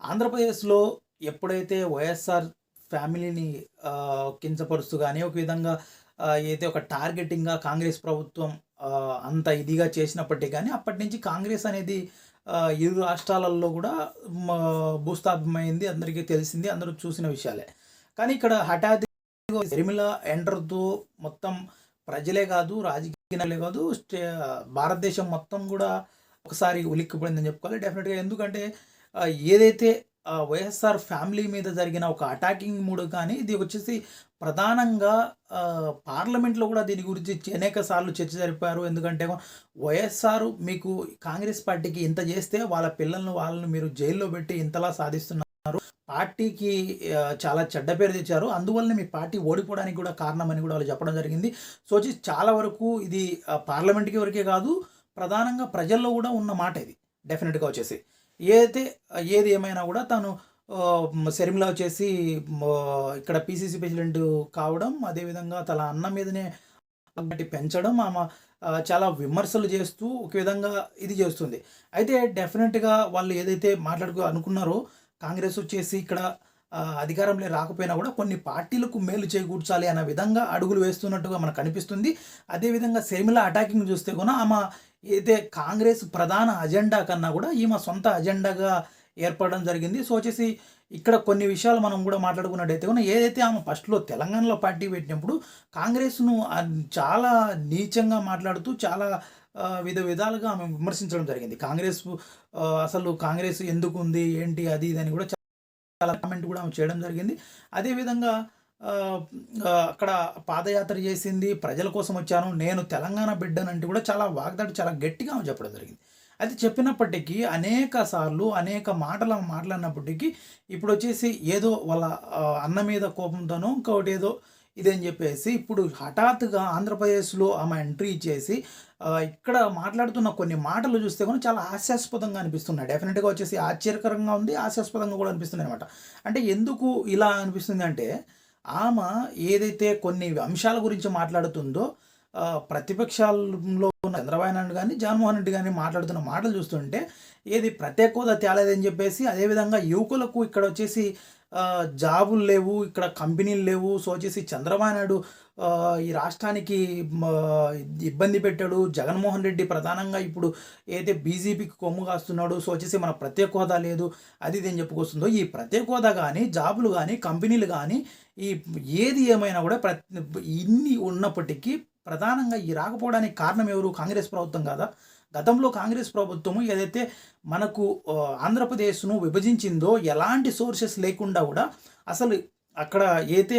ఆంధ్రప్రదేశ్‌లో ఎప్పుడైతే వైఎస్ఆర్ ఫ్యామిలీని కించపరుస్తూ కానీ ఒక విధంగా ఏదైతే ఒక టార్గెటింగ్‌గా కాంగ్రెస్ ప్రభుత్వం అంత ఇదిగా చేసినప్పటికీ కానీ అప్పటి అప్పటినుంచి కాంగ్రెస్ అనేది ఇరు రాష్ట్రాలలో కూడా మా అందరికీ తెలిసింది. అందరూ చూసిన విషయాలే. కానీ ఇక్కడ హఠాత్ ఎరిమిల ఎంటర్‌తో మొత్తం ప్రజలే కాదు రాజకీయాలే కాదు స్టే భారతదేశం మొత్తం కూడా ఒకసారి ఉలిక్కిపడిందని చెప్పుకోవాలి. డెఫినెట్గా ఎందుకంటే ఏదైతే వైఎస్ఆర్ ఫ్యామిలీ మీద జరిగిన ఒక అటాకింగ్ మూడు కానీ, ఇది వచ్చేసి ప్రధానంగా పార్లమెంట్‌లో కూడా దీని గురించి అనేక సార్లు చర్చ జరిపారు. ఎందుకంటే వైఎస్ఆర్ మీకు కాంగ్రెస్ పార్టీకి ఇంత చేస్తే వాళ్ళ పిల్లలను వాళ్ళని మీరు జైల్‌లో పెట్టి ఇంతలా సాధిస్తున్నారు. పార్టీకి చాలా చెడ్డ పేరు తెచ్చారు. అందువల్లనే మీ పార్టీ ఓడిపోవడానికి కూడా కారణమని కూడా వాళ్ళు చెప్పడం జరిగింది. సో, వచ్చి చాలా వరకు ఇది పార్లమెంట్‌కి వరకే కాదు, ప్రధానంగా ప్రజల్లో కూడా ఉన్న మాట ఇది. డెఫినెట్గా వచ్చేసి. ఏదైతే ఏది ఏమైనా కూడా తను ఆహ్, వచ్చేసి ఇక్కడ పీసీసీ ప్రెసిడెంట్ కావడం, అదేవిధంగా తన అన్న మీదనే పగటి పెంచడం, ఆమె చాలా విమర్శలు చేస్తూ ఒక విధంగా ఇది చేస్తుంది. అయితే డెఫినెట్గా వాళ్ళు ఏదైతే మాట్లాడుకో అనుకున్నారో, కాంగ్రెస్ వచ్చేసి ఇక్కడ అధికారంలో రాకపోయినా కూడా కొన్ని పార్టీలకు మేలు చేకూర్చాలి అన్న విధంగా అడుగులు వేస్తున్నట్టుగా మనకు కనిపిస్తుంది. అదేవిధంగా షర్మిల అటాకింగ్ చూస్తే కూడా ఆమె ఏదైతే కాంగ్రెస్ ప్రధాన అజెండా కన్నా కూడా ఈమె సొంత అజెండాగా ఏర్పడడం జరిగింది. సో, వచ్చేసి ఇక్కడ కొన్ని విషయాలు మనం కూడా మాట్లాడుకున్నట్టయితే కూడా ఏదైతే ఆమె ఫస్ట్‌లో తెలంగాణలో పార్టీ పెట్టినప్పుడు కాంగ్రెస్‌ను చాలా నీచంగా మాట్లాడుతూ చాలా విధ విధాలుగా ఆమె విమర్శించడం జరిగింది. కాంగ్రెస్ అసలు కాంగ్రెస్ ఎందుకు ఉంది ఏంటి? అది ఇది అని కూడా చాలా కామెంట్ కూడా ఆమె చేయడం జరిగింది. అదేవిధంగా అక్కడ పాదయాత్ర చేసింది. ప్రజల కోసం వచ్చాను. నేను తెలంగాణ బిడ్డనంటే కూడా చాలా వాగ్దాటి చాలా గట్టిగా ఆమె చెప్పడం జరిగింది. అది చెప్పినప్పటికీ అనేక సార్లు అనేక మాటలు మాట్లాడినప్పటికీ ఇప్పుడు వచ్చేసి ఏదో వాళ్ళ అన్న మీద కోపంతోనో ఇంకొకటి ఏదో ఇదని చెప్పేసి ఇప్పుడు హఠాత్తుగా ఆంధ్రప్రదేశ్‌లో ఆమె ఎంట్రీ ఇచ్చేసి ఇక్కడ మాట్లాడుతున్న కొన్ని మాటలు చూస్తే కూడా చాలా హాస్యాస్పదంగా అనిపిస్తున్నాయి. డెఫినెట్గా వచ్చేసి ఆశ్చర్యకరంగా ఉంది. హాస్యాస్పదంగా కూడా అనిపిస్తున్నాయన్నమాట. అంటే ఎందుకు ఇలా అనిపిస్తుంది అంటే ఆమె ఏదైతే కొన్ని అంశాల గురించి మాట్లాడుతుందో ప్రతిపక్షాల్లో ఉన్న చంద్రబాబు నాయుడు కానీ జగన్మోహన్ రెడ్డి కానీ మాట్లాడుతున్న మాటలు చూస్తుంటే, ఏది ప్రత్యేక హోదా తేలేదని చెప్పేసి, అదేవిధంగా యువకులకు ఇక్కడ వచ్చేసి జాబులు లేవు, ఇక్కడ కంపెనీలు లేవు. సో, వచ్చేసి చంద్రబాబు నాయుడు ఈ రాష్ట్రానికి ఇబ్బంది పెట్టాడు. జగన్మోహన్ రెడ్డి ప్రధానంగా ఇప్పుడు ఏదైతే బీజేపీకి కొమ్ము కాస్తున్నాడో, సో, వచ్చేసి మన ప్రత్యేక హోదా లేదు. అది ఇది అని చెప్పుకొస్తుందో, ఈ ప్రత్యేక హోదా కానీ జాబులు కానీ కంపెనీలు కానీ ఈ ఏది ఏమైనా కూడా ప్ర ఇన్ని ఉన్నప్పటికీ ప్రధానంగా ఈ రాకపోవడానికి కారణం ఎవరు? కాంగ్రెస్ ప్రభుత్వం కాదా? గతంలో కాంగ్రెస్ ప్రభుత్వము ఏదైతే మనకు ఆంధ్రప్రదేశ్‌ను విభజించిందో ఎలాంటి సోర్సెస్ లేకుండా కూడా అసలు అక్కడ ఏతే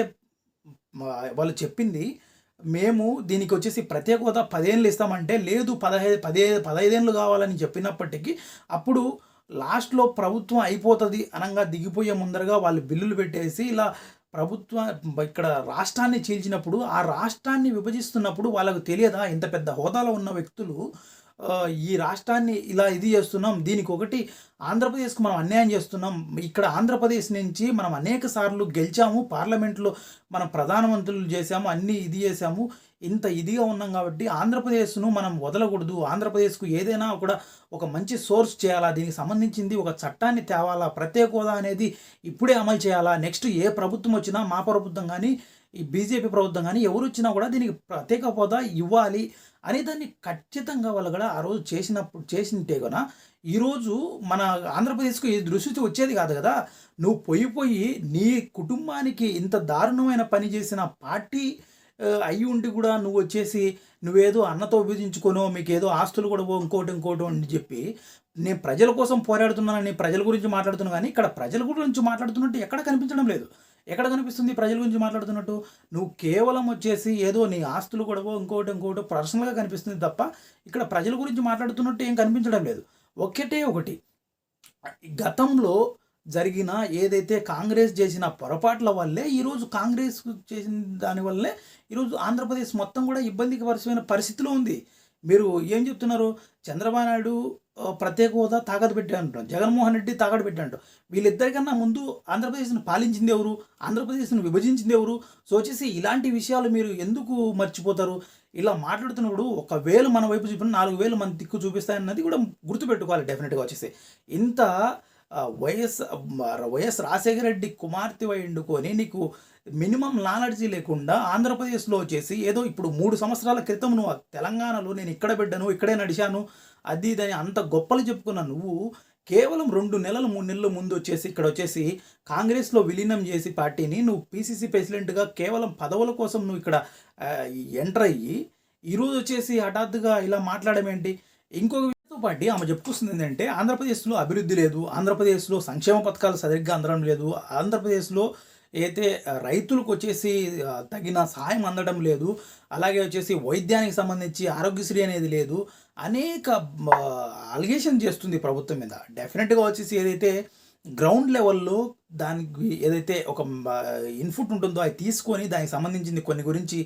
వాళ్ళు చెప్పింది మేము దీనికి వచ్చేసి ప్రత్యేక హోదా పదేళ్ళు ఇస్తామంటే, లేదు పదహైదు పదే పదహైదేళ్ళు కావాలని చెప్పినప్పటికీ, అప్పుడు లాస్ట్‌లో ప్రభుత్వం అయిపోతుంది అనంగా దిగిపోయే ముందరగా వాళ్ళు బిల్లులు పెట్టేసి ఇలా ప్రభుత్వ ఇక్కడ రాష్ట్రాన్ని చీల్చినప్పుడు, ఆ రాష్ట్రాన్ని విభజిస్తున్నప్పుడు వాళ్ళకు తెలియదా? ఇంత పెద్ద హోదాలో ఉన్న వ్యక్తులు ఈ రాష్ట్రాన్ని ఇలా ఇది చేస్తున్నాం. దీనికొకటి ఆంధ్రప్రదేశ్కు మనం అన్యాయం చేస్తున్నాం. ఇక్కడ ఆంధ్రప్రదేశ్ నుంచి మనం అనేక సార్లు గెలిచాము. పార్లమెంట్‌లో మనం ప్రధానమంత్రులు చేశాము. అన్నీ ఇది చేశాము. ఇంత ఇదిగా ఉన్నాం కాబట్టి ఆంధ్రప్రదేశ్‌ను మనం వదలకూడదు. ఆంధ్రప్రదేశ్‌కు ఏదైనా కూడా ఒక మంచి సోర్స్ చేయాలా? దీనికి సంబంధించింది ఒక చట్టాన్ని తేవాలా? ప్రత్యేక హోదా అనేది ఇప్పుడే అమలు చేయాలా? నెక్స్ట్ ఏ ప్రభుత్వం వచ్చినా మా ప్రభుత్వం కానీ ఈ బీజేపీ ప్రభుత్వం కానీ ఎవరు వచ్చినా కూడా దీనికి ప్రత్యేక హోదా ఇవ్వాలి అనే దాన్ని ఖచ్చితంగా వాళ్ళు కూడా ఆ రోజు చేసినప్పుడు చేసింటే కూడా ఈరోజు మన ఆంధ్రప్రదేశ్‌కు ఈ దుస్థితి వచ్చేది కాదు కదా! నువ్వు పోయి పోయి నీ కుటుంబానికి ఇంత దారుణమైన పని చేసిన పార్టీ అయ్యి ఉండి కూడా నువ్వు వచ్చేసి నువ్వేదో అన్నతో విభజించుకొనో, మీకేదో ఆస్తులు కూడా ఇంకోటి ఇంకోటో అని చెప్పి, నేను ప్రజల కోసం పోరాడుతున్నానని ప్రజల గురించి మాట్లాడుతున్నా కానీ ఇక్కడ ప్రజల గురించి మాట్లాడుతున్నట్టు ఎక్కడ కనిపించడం లేదు. ఎక్కడ కనిపిస్తుంది ప్రజల గురించి మాట్లాడుతున్నట్టు? నువ్వు కేవలం వచ్చేసి ఏదో నీ ఆస్తులు కూడా ఇంకోటి ఇంకోటో పర్సనల్‌గా కనిపిస్తుంది తప్ప, ఇక్కడ ప్రజల గురించి మాట్లాడుతున్నట్టు ఏం కనిపించడం లేదు. ఒకటే ఒకటి గతంలో జరిగిన ఏదైతే కాంగ్రెస్ చేసిన పొరపాట్ల వల్లే ఈరోజు కాంగ్రెస్ చేసిన దానివల్లే ఈరోజు ఆంధ్రప్రదేశ్ మొత్తం కూడా ఇబ్బందికరమైన పరిస్థితిలో ఉంది. మీరు ఏం చెప్తున్నారు? చంద్రబాబు నాయుడు ప్రత్యేక హోదా తాకట్టు పెట్టాడు జగన్మోహన్ రెడ్డి తాకట్టు పెట్టాడు వీళ్ళిద్దరికన్నా ముందు ఆంధ్రప్రదేశ్‌ని పాలించింది ఎవరు? ఆంధ్రప్రదేశ్‌ని విభజించింది ఎవరు? సో, వచ్చేసి ఇలాంటి విషయాలు మీరు ఎందుకు మర్చిపోతారు? ఇలా మాట్లాడుతున్నప్పుడు ఒక వేలు మన వైపు చూపిన నాలుగు వేలు మన దిక్కు చూపిస్తాయన్నది కూడా గుర్తుపెట్టుకోవాలి డెఫినెట్గా వచ్చేసి. ఇంత వైఎస్ వైఎస్ రాజశేఖర రెడ్డి కుమార్తె వండుకొని నీకు మినిమం నాలెడ్జీ లేకుండా ఆంధ్రప్రదేశ్లో వచ్చేసి ఏదో ఇప్పుడు మూడు సంవత్సరాల క్రితం నువ్వు తెలంగాణలో నేను ఇక్కడ బిడ్డను ఇక్కడే నడిచాను అది ఇదని అంత గొప్పలు చెప్పుకున్న నువ్వు కేవలం రెండు నెలలు మూడు నెలల ముందు వచ్చేసి ఇక్కడ వచ్చేసి కాంగ్రెస్లో విలీనం చేసి పార్టీని నువ్వు పీసీసీ ప్రెసిడెంట్గా కేవలం పదవుల కోసం నువ్వు ఇక్కడ ఎంటర్ అయ్యి ఈరోజు వచ్చేసి హఠాత్తుగా ఇలా మాట్లాడడం ఏంటి? ఇంకొక పార్టీ ఆమె చెప్పుకొస్తుంది ఏంటంటే ఆంధ్రప్రదేశ్లో అభివృద్ధి లేదు ఆంధ్రప్రదేశ్లో సంక్షేమ పథకాలు సరిగ్గా అందడం లేదు ఆంధ్రప్రదేశ్లో అయితే రైతులకు వచ్చేసి తగిన సహాయం అందడం లేదు అలాగే వచ్చేసి వైద్యానికి సంబంధించి ఆరోగ్యశ్రీ అనేది లేదు అనేక అలిగేషన్ చేస్తుంది ప్రభుత్వం మీద. డెఫినెట్గా వచ్చేసి ఏదైతే గ్రౌండ్ లెవెల్లో దానికి ఏదైతే ఒక ఇన్పుట్ ఉంటుందో అది తీసుకొని దానికి సంబంధించింది కొన్ని గురించి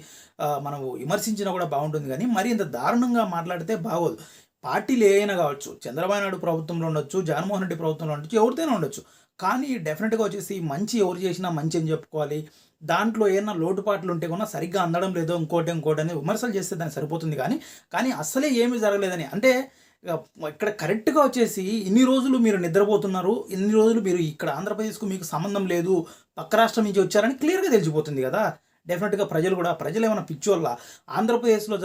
మనం విమర్శించినా కూడా బాగుంటుంది. కానీ మరి ఇంత దారుణంగా మాట్లాడితే బాగోదు. పార్టీలు ఏమైనా కావచ్చు చంద్రబాబు నాయుడు ప్రభుత్వంలో ఉండొచ్చు జగన్మోహన్ రెడ్డి ప్రభుత్వంలో ఉండొచ్చు ఎవరితోనే ఉండొచ్చు. కానీ డెఫినెట్గా వచ్చేసి మంచి ఎవరు చేసినా మంచి అని చెప్పుకోవాలి. దాంట్లో ఏమైనా లోటుపాట్లు ఉంటే కూడా సరిగ్గా అందడం లేదో ఇంకోటి ఇంకోటి అని విమర్శలు చేస్తే దానికి సరిపోతుంది కానీ కానీ అసలే ఏమీ జరగలేదని. అంటే ఇక్కడ కరెక్ట్గా వచ్చేసి ఇన్ని రోజులు మీరు నిద్రపోతున్నారు ఇన్ని రోజులు మీరు ఇక్కడ ఆంధ్రప్రదేశ్కు మీకు సంబంధం లేదు పక్క రాష్ట్రం నుంచి వచ్చారని క్లియర్గా తెలిసిపోతుంది కదా. డెఫినెట్గా ప్రజలు కూడా ప్రజలు ఏమైనా పిచ్చోళ్ళ? ఆంధ్రప్రదేశ్లో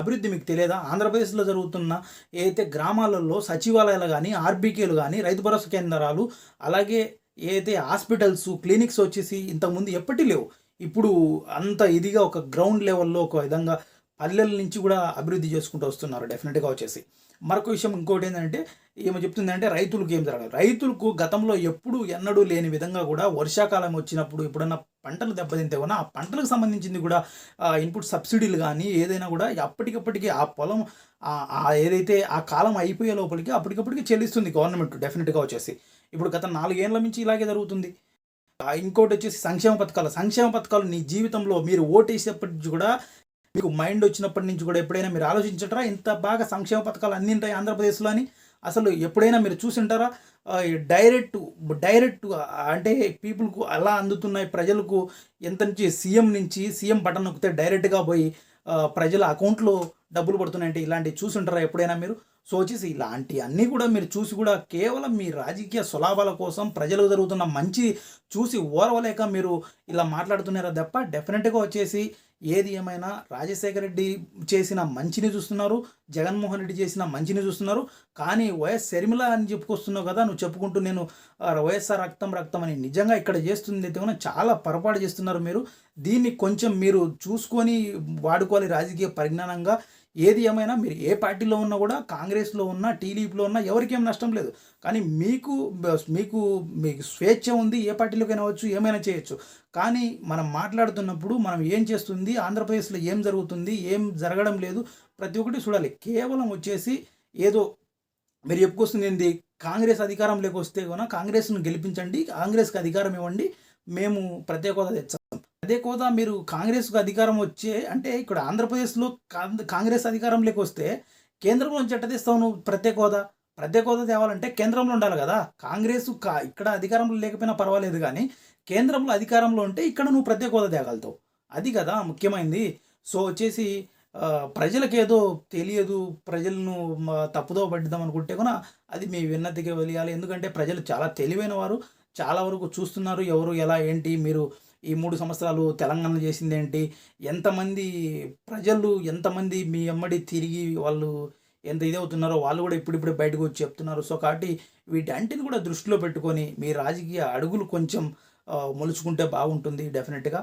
అభివృద్ధి మీకు తెలియదా? ఆంధ్రప్రదేశ్లో జరుగుతున్న ఏదైతే గ్రామాలలో సచివాలయాలు కానీ ఆర్బీకేలు కానీ రైతు భరోసా కేంద్రాలు అలాగే ఏదైతే హాస్పిటల్స్ క్లినిక్స్ వచ్చేసి ఇంతకుముందు ఎప్పటి లేవు. ఇప్పుడు అంత ఇదిగా ఒక గ్రౌండ్ లెవెల్లో ఒక విధంగా పల్లెల నుంచి కూడా అభివృద్ధి చేసుకుంటూ వస్తున్నారు డెఫినెట్గా వచ్చేసి. మరొక విషయం ఇంకోటి ఏంటంటే ఏమో చెప్తుందంటే రైతులకు ఏం జరగదు రైతులకు గతంలో ఎప్పుడు ఎన్నడూ లేని విధంగా కూడా వర్షాకాలం వచ్చినప్పుడు ఎప్పుడన్నా పంటలు దెబ్బతింటే కూడా ఆ పంటలకు సంబంధించింది కూడా ఇన్పుట్ సబ్సిడీలు కానీ ఏదైనా కూడా అప్పటికప్పటికి ఆ పొలం ఏదైతే ఆ కాలం అయిపోయే లోపలికి అప్పటికప్పటికి చెల్లిస్తుంది గవర్నమెంట్ డెఫినెట్గా వచ్చేసి. ఇప్పుడు గత నాలుగేళ్ళ నుంచి ఇలాగే జరుగుతుంది. ఇంకోటి వచ్చేసి సంక్షేమ పథకాలు. సంక్షేమ పథకాలు నీ జీవితంలో మీరు ఓటేసేప్పటి నుంచి కూడా మీకు మైండ్ వచ్చినప్పటి నుంచి కూడా ఎప్పుడైనా మీరు ఆలోచించటరా? ఇంత బాగా సంక్షేమ పథకాలు అన్ని ఉంటాయి ఆంధ్రప్రదేశ్లో అని. అసలు ఎప్పుడైనా మీరు చూసింటారా? డైరెక్ట్ డైరెక్ట్ అంటే పీపుల్కు అలా అందుతున్నాయి ప్రజలకు ఎంత నుంచి సీఎం నుంచి సీఎం బటన్ నొక్కితే డైరెక్ట్గా పోయి ప్రజల అకౌంట్లో డబ్బులు పడుతున్నాయంటే ఇలాంటివి చూసుంటారా ఎప్పుడైనా మీరు? సో వచ్చేసి ఇలాంటి అన్నీ కూడా మీరు చూసి కూడా కేవలం మీ రాజకీయ సులాభాల కోసం ప్రజలకు జరుగుతున్న మంచి చూసి ఓర్వలేక మీరు ఇలా మాట్లాడుతున్నారా తప్ప? డెఫినెట్గా వచ్చేసి ఏది ఏమైనా రాజశేఖర రెడ్డి చేసిన మంచిని చూస్తున్నారు జగన్మోహన్ రెడ్డి చేసిన మంచిని చూస్తున్నారు. కానీ వైఎస్ శర్మిల అని చెప్పుకొస్తున్నావు కదా నువ్వు చెప్పుకుంటూ నేను వైఎస్ఆర్ రక్తం రక్తం అని నిజంగా ఇక్కడ చేస్తుంది అయితే చాలా పొరపాటు చేస్తున్నారు మీరు. దీన్ని కొంచెం మీరు చూసుకొని వాడుకోవాలి రాజకీయ పరిజ్ఞానంగా. ఏది ఏమైనా మీరు ఏ పార్టీలో ఉన్నా కూడా కాంగ్రెస్లో ఉన్నా టీడీపీలో ఉన్నా ఎవరికేం నష్టం లేదు. కానీ మీకు మీకు మీకు స్వేచ్ఛ ఉంది ఏ పార్టీలోకైనా వచ్చు ఏమైనా చేయొచ్చు. కానీ మనం మాట్లాడుతున్నప్పుడు మనం ఏం చేస్తుంది ఆంధ్రప్రదేశ్లో ఏం జరుగుతుంది ఏం జరగడం లేదు ప్రతి ఒక్కటి చూడాలి. కేవలం వచ్చేసి ఏదో మీరు చెప్పుకొస్తుంది ఏంటి కాంగ్రెస్ అధికారంలోకి వస్తే కూడా కాంగ్రెస్ను గెలిపించండి కాంగ్రెస్కి అధికారం ఇవ్వండి మేము ప్రత్యేక హోదా తెచ్చాం అదే కోదా మీరు కాంగ్రెస్కు అధికారం వచ్చే అంటే ఇక్కడ ఆంధ్రప్రదేశ్లో కాంగ్రెస్ అధికారంలోకి వస్తే కేంద్రంలో నుంచి ఎట్ట తెస్తావు నువ్వు ప్రత్యేక హోదా? ప్రత్యేక హోదా తేవాలంటే కేంద్రంలో ఉండాలి కదా. కాంగ్రెస్ కా ఇక్కడ అధికారంలో లేకపోయినా పర్వాలేదు కానీ కేంద్రంలో అధికారంలో ఉంటే ఇక్కడ నువ్వు ప్రత్యేక హోదా తేగలుగుతావు అది కదా ముఖ్యమైనది సో వచ్చేసి ప్రజలకేదో తెలియదు ప్రజలను తప్పుదో పడ్డిద్దాం అనుకుంటే కూడా అది మీ విన్నతికి వెళ్ళాలి ఎందుకంటే ప్రజలు చాలా తెలివైన వారు చాలా వరకు చూస్తున్నారు ఎవరు ఎలా ఏంటి మీరు ఈ మూడు సంవత్సరాలు తెలంగాణ చేసింది ఏంటి ఎంతమంది ప్రజలు ఎంతమంది మీ అమ్మడి తిరిగి వాళ్ళు ఎంత ఇదవుతున్నారో వాళ్ళు కూడా ఇప్పుడిప్పుడే బయటకు వచ్చి చెప్తున్నారు. సో కాబట్టి వీటన్నిటిని కూడా దృష్టిలో పెట్టుకొని మీ రాజకీయ అడుగులు కొంచెం మొలుచుకుంటే బాగుంటుంది డెఫినెట్గా.